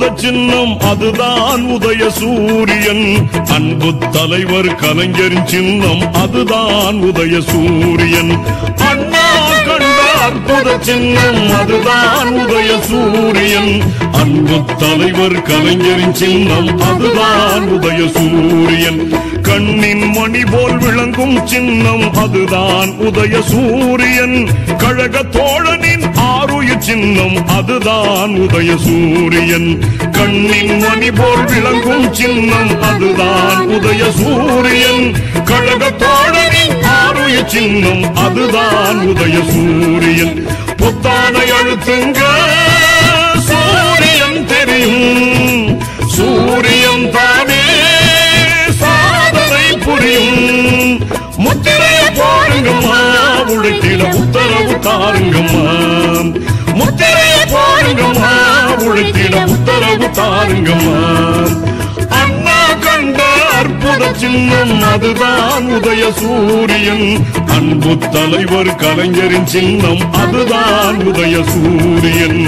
அற்புத சின்னம் அதுதான் உதய சூரியன். அன்பு தலைவர் கலைஞரின் சின்னம் அதுதான் உதய சூரியன். அண்ணா கண்ட அற்புத சின்னம் அதுதான் உதய சூரியன். அன்பு தலைவர் கலைஞரின் சின்னம் அதுதான் உதய சூரியன். கண்ணின் மணி போல் விளங்கும் சின்னம் அதுதான் உதய சூரியன். கழக தோழனின் ஆருயிர் சின்னம் அதுதான் உதய சூரியன். கண்ணின் மணி போல் விளங்கும் சின்னம் அதுதான் உதய சூரியன். கழக தோழனின் ஆருயிர் சின்னம் அதுதான் உதய சூரியன். புத்தானை அழுத்துங்க. தாருங்கம்மா முத்திரைய போடுங்கம்மா. உழைத்திட உத்தரவு தாருங்கம்மா அண்ணா கண்ட அற்புத சின்னம் அதுதான் உதய சூரியன். அன்பு தலைவர் கலைஞரின் சின்னம் அதுதான் உதய சூரியன்.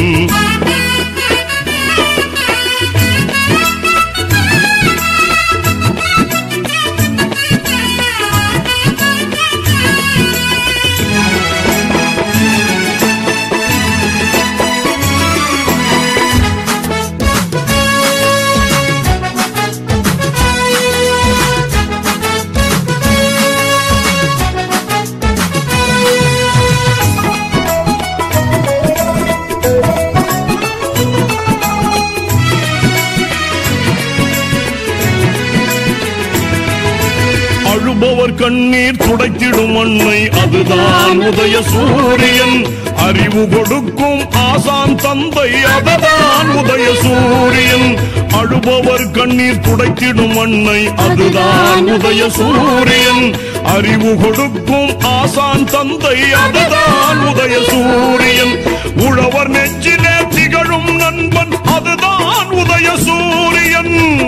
அழுபவர் கண்ணீர் துடைத்திடும் அன்னை. அதுதான் உதய சூரியன். அறிவு கொடுக்கும் ஆசான் தந்தை. அதுதான் உதய சூரியன். அழுபவர் கண்ணீர் துடைத்திடும் அன்னை. அதுதான் உதய சூரியன். அறிவு கொடுக்கும் ஆசான் தந்தை. அதுதான் உதய சூரியன். உழவர் நெஞ்சிலே திகழும் நண்பன். அதுதான் உதய சூரியன்.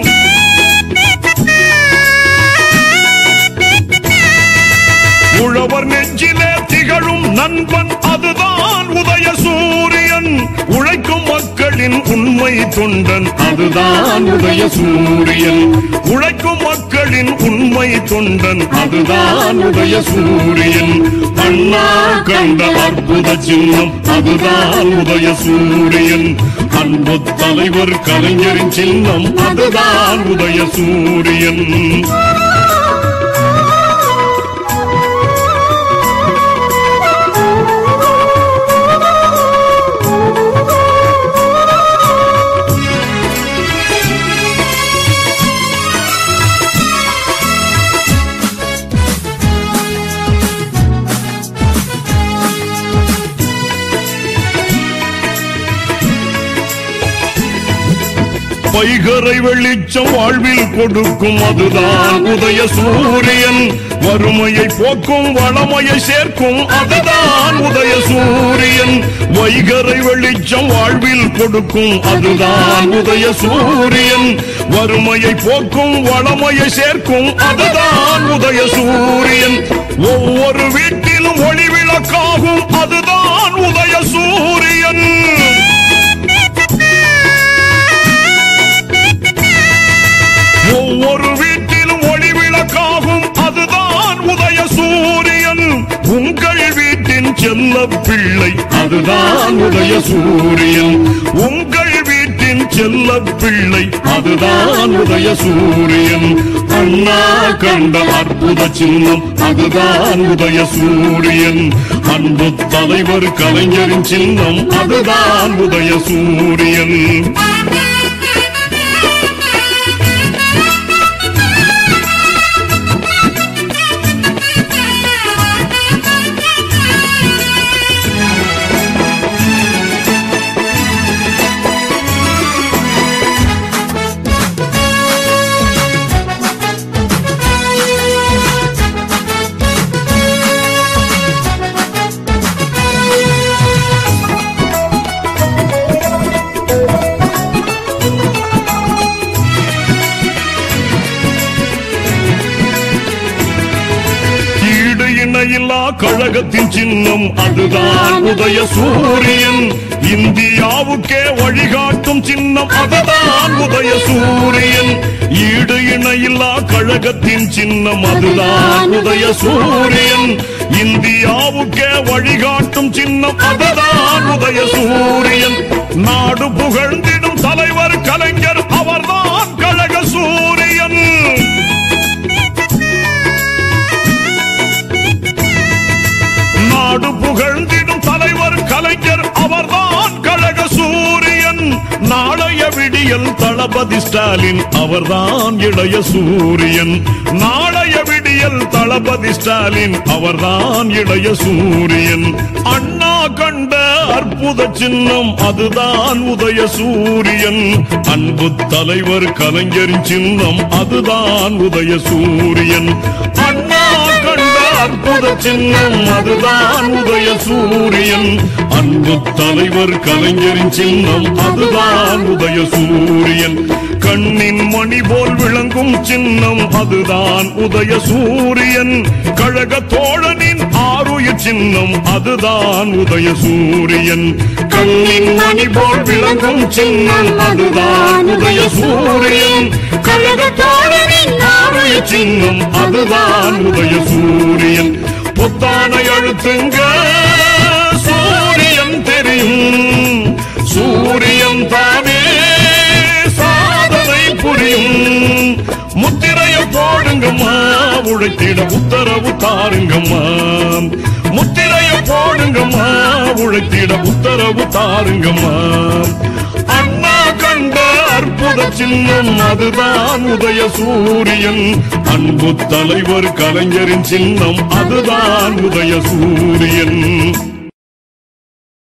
நண்பன் அதுதான் உதய சூரியன் உழைக்கும் மக்களின் உண்மை தொண்டன் அதுதான் உதய சூரியன் உழைக்கும் மக்களின் உண்மை தொண்டன் அதுதான் உதய சூரியன் அண்ணா கண்ட அற்புத சின்னம் அதுதான் உதய சூரியன் அன்பு தலைவர் கலைஞரின் சின்னம் அதுதான் உதய சூரியன் வைகரை வெளிச்சம் வாழ்வில் கொடுக்கும் அதுதான் உதய சூரியன். வறுமையை போக்கும் வளமையை சேர்க்கும் அதுதான் உதய சூரியன். வைகரை வெளிச்சம் வாழ்வில் கொடுக்கும் அதுதான் உதய சூரியன். வறுமையை போக்கும் வளமையை சேர்க்கும் அதுதான் உதய சூரியன். ஒவ்வொரு வீட்டிலும் ஒளி விளக்காகும் அதுதான் உங்கள் வீட்டின் செல்ல பிள்ளை அதுதான் உதய சூரியன். உங்கள் வீட்டின் செல்ல பிள்ளை அதுதான் உதய சூரியன். அண்ணா கண்ட அற்புத சின்னம் அதுதான் உதய சூரியன். அன்பு தலைவர் கலைஞரின் சின்னம் அதுதான் உதய சூரியன். கழகத்தின் சின்னம் அதுதான் உதய சூரியன். இந்தியாவுக்கே வழிகாட்டும் சின்னம் அதுதான் உதய சூரியன். ஈடு இணையில்லா கழகத்தின் சின்னம் அதுதான் உதய சூரியன். இந்தியாவுக்கே வழிகாட்டும் சின்னம் அதுதான் உதய சூரியன். நாடு புகழ்ந்திடும் தலைவர் கலைஞர் நாளைய விடியல் தளபதி ஸ்டாலின் அவர்தான் இளைய சூரியன். நாளைய விடியல் தளபதி ஸ்டாலின் அவர்தான் இளைய சூரியன். அண்ணா கண்ட அற்புத சின்னம் அதுதான் உதய சூரியன். அன்பு தலைவர் கலைஞரின் சின்னம் அதுதான் உதய சூரியன். அண்ணா கண்ட அற்புத சின்னம் அதுதான் உதய சூரியன். அன்பு தலைவர் கலைஞரின் சின்னம் அதுதான் உதய சூரியன். கண்ணின் மணி போல் விளங்கும் சின்னம் அதுதான் உதய சூரியன். கழக தோழனின் சூரிய சின்னம் அதுதான் உதய சூரியன். கண்ணின் மணி போல் விளங்கும் சின்னம் அதுதான் உதய சூரியன். கழக தோழரின் ஆருயிர் சின்னம் அதுதான் உதய சூரியன். புத்தானை அழுத்துங்க சூரியன் தெரியும். சூரியன் தானே சாதனை புரியும். முத்திரைய போடுங்கம்மா உழைத்திட உத்தரவு தாருங்கம்மா. பாருங்கம்மா உழைத்திட உத்தரவு தாருங்கம்மா. அண்ணா கண்ட அற்புத சின்னம் அதுதான் உதய சூரியன். அன்பு தலைவர் கலைஞரின் சின்னம் அதுதான் உதய சூரியன்.